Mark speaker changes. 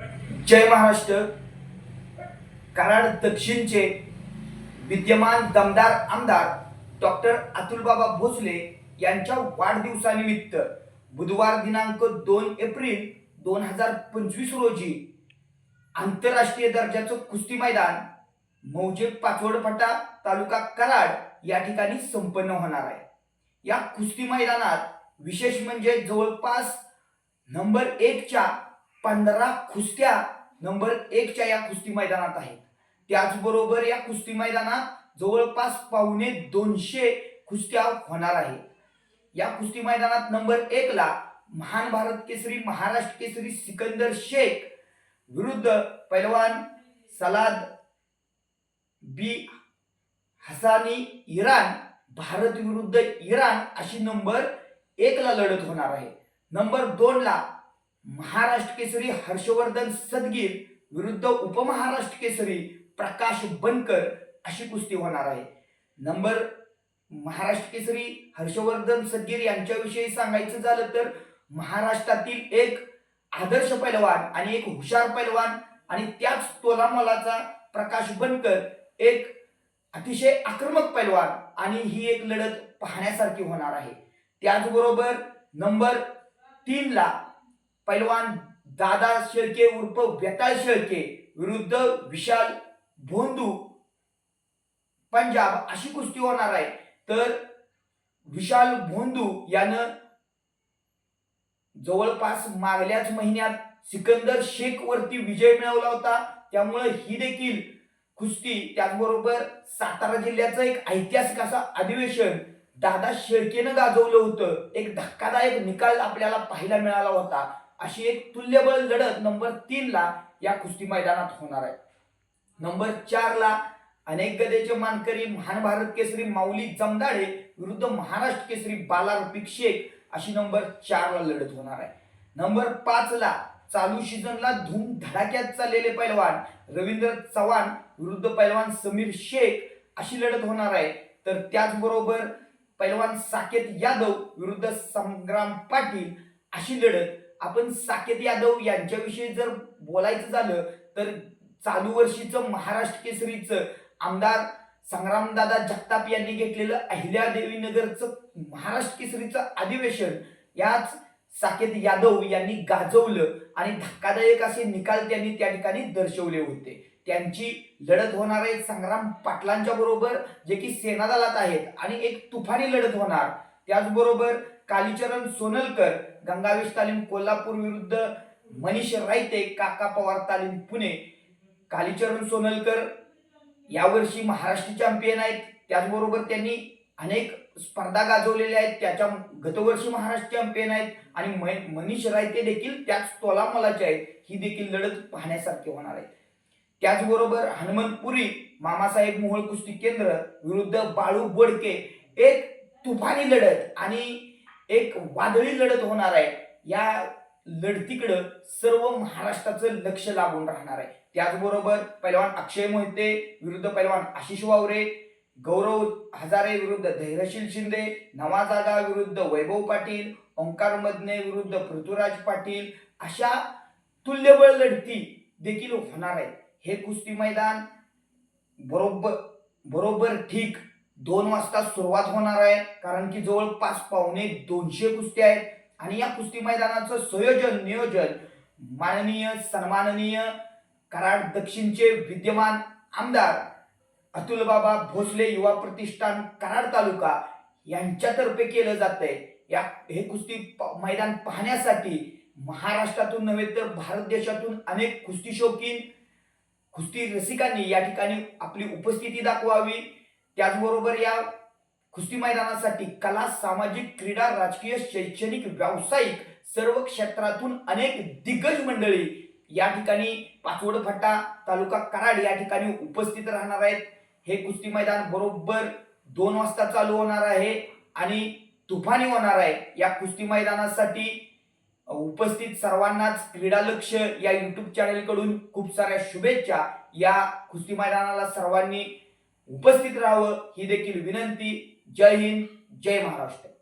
Speaker 1: जय महाराष्ट्र. कराड दक्षिणचे विद्यमान दमदार आमदार डॉक्टर अतुलबाबा भोसले यांच्या वाढदिवसानिमित्त बुधवार दिनांक दोन एप्रिल दोन हजार पंचवीस रोजी आंतरराष्ट्रीय दर्जाचं कुस्ती मैदान मौजे पाचवडफाटा तालुका कराड या ठिकाणी संपन्न होणार आहे. या कुस्ती मैदानात विशेष म्हणजे जवळपास नंबर एकच्या पंधरा कुस्त्या नंबर एकच्या या कुस्ती मैदानात आहेत. त्याचबरोबर या कुस्ती मैदानात जवळपास पावणे दोनशे कुस्त्या होणार आहे. या कुस्ती मैदानात नंबर एकला महान भारत केसरी महाराष्ट्र केसरी सिकंदर शेख विरुद्ध पैलवान सलाद बी हसानी इराण भारत विरुद्ध इराण अशी नंबर एकला लढत होणार आहे. नंबर दोनला महाराष्ट्र केसरी हर्षवर्धन सदगीर विरुद्ध उपमहाराष्ट्र केसरी प्रकाश बनकर अशी कुस्ती होणार आहे. नंबर महाराष्ट्र केसरी हर्षवर्धन सदगीर यांच्याविषयी सांगायचं झालं तर महाराष्ट्रातील एक आदर्श पैलवान आणि एक हुशार पैलवान आणि त्याच तोलामोलाचा प्रकाश बनकर एक अतिशय आक्रमक पैलवान आणि ही एक लढत पाहण्यासारखी होणार आहे. त्याचबरोबर नंबर तीनला पैलवान दादा शेळके उर्फ व्यताळ शेळके विरुद्ध विशाल भोंदू पंजाब अशी कुस्ती होणार आहे. तर विशाल भोंदू यानं जवळपास मागल्याच महिन्यात सिकंदर शेख वरती विजय मिळवला होता. त्यामुळे ही देखील कुस्ती त्याचबरोबर सातारा जिल्ह्याचं एक ऐतिहासिक असं अधिवेशन दादा शेळकेनं गाजवलं होतं. एक धक्कादायक निकाल आपल्याला पाहायला मिळाला होता. अशी एक तुल्यबळ लढत नंबर तीन ला या कुस्ती मैदानात होणार आहे. नंबर चार ला अनेक गदेचे मानकरी महान भारत केसरी माऊली जमदाडे विरुद्ध महाराष्ट्र केसरी बाला रफिक शेख अशी नंबर चार ला लढत होणार आहे. नंबर पाच ला चालू सीझनला धूम धडाक्यात चाललेले पैलवान रवींद्र चव्हाण विरुद्ध पैलवान समीर शेख अशी लढत होणार आहे. तर त्याचबरोबर पैलवान साकेत यादव विरुद्ध संग्राम पाटील अशी लढत आपण साकेत यादव यांच्याविषयी जर बोलायचं झालं तर चालू वर्षीचं महाराष्ट्र केसरीचं आमदार संग्रामदादा जगताप यांनी घेतलेलं अहिल्यादेवी नगरचं महाराष्ट्र केसरीचं अधिवेशन याच साकेत यादव यांनी गाजवलं आणि धक्कादायक असे निकाल त्यांनी त्या ठिकाणी दर्शवले होते. त्यांची लढत होणार आहे संग्राम पाटलांच्या बरोबर जे की सेनादलात आहेत आणि एक तुफानी लढत होणार. त्याचबरोबर कालीचरण सोनलकर गंगावेश तालीम कोल्हापूर विरुद्ध मनीष रायते काका पवार तालीम पुणे. कालीचरण सोनलकर यावर्षी महाराष्ट्र चॅम्पियन आहेत. त्याचबरोबर त्यांनी अनेक स्पर्धा गाजवलेल्या आहेत. त्याच्या गतवर्षी महाराष्ट्र चॅम्पियन आहेत. आणि मनीष रायते देखील त्याच तोलामोलाचे आहेत. ही देखील लढत पाहण्यासारखी होणार आहे. त्याचबरोबर हनुमंतपुरी मामासाहेब मोहोळ कुस्ती केंद्र विरुद्ध बाळू बोडके. एक तुफानी लढत आणि एक वादळी लढत होणार आहे. या लढतीकडं सर्व महाराष्ट्राचं लक्ष लागून राहणार आहे. त्याचबरोबर पैलवान अक्षय मोहिते विरुद्ध पैलवान आशिष वावरे गौरव हजारे विरुद्ध धैर्यशील शिंदे नवाजागा विरुद्ध वैभव पाटील ओंकार मदने विरुद्ध पृथ्वीराज पाटील अशा तुल्यबळ लढती देखील होणार आहेत हे कुस्ती मैदान बरोबर बरोबर ठीक दोन वाजता सुरुवात होणार आहे कारण की जवळपास पावणे दोनशे कुस्ती आहेत. आणि या कुस्ती मैदानाचं संयोजन नियोजन माननीय सन्माननीय कराड दक्षिणचे विद्यमान आमदार अतुल बाबा भोसले युवा प्रतिष्ठान कराड तालुका यांच्यातर्फे केलं जात आहे या हे कुस्ती प- मैदान पाहण्यासाठी महाराष्ट्रातून नव्हे तर भारत देशातून अनेक कुस्ती शौकीन कुस्ती रसिकांनी या ठिकाणी आपली उपस्थिती दाखवावी. त्याचबरोबर या कुस्ती मैदानासाठी कला सामाजिक क्रीडा राजकीय शैक्षणिक व्यावसायिक सर्व क्षेत्रातून अनेक दिग्गज मंडळी या ठिकाणी पाचवडफाटा तालुका कराड या ठिकाणी उपस्थित राहणार आहेत. हे कुस्ती मैदान बरोबर दोन वाजता चालू होणार आहे आणि तुफानी होणार आहे. या कुस्ती मैदानासाठी उपस्थित सर्वांनाच क्रीडा लक्ष या युट्यूब चॅनेलकडून खूप साऱ्या शुभेच्छा. या कुस्ती मैदानाला सर्वांनी उपस्थित राहावं ही देखील विनंती. जय हिंद जय महाराष्ट्र.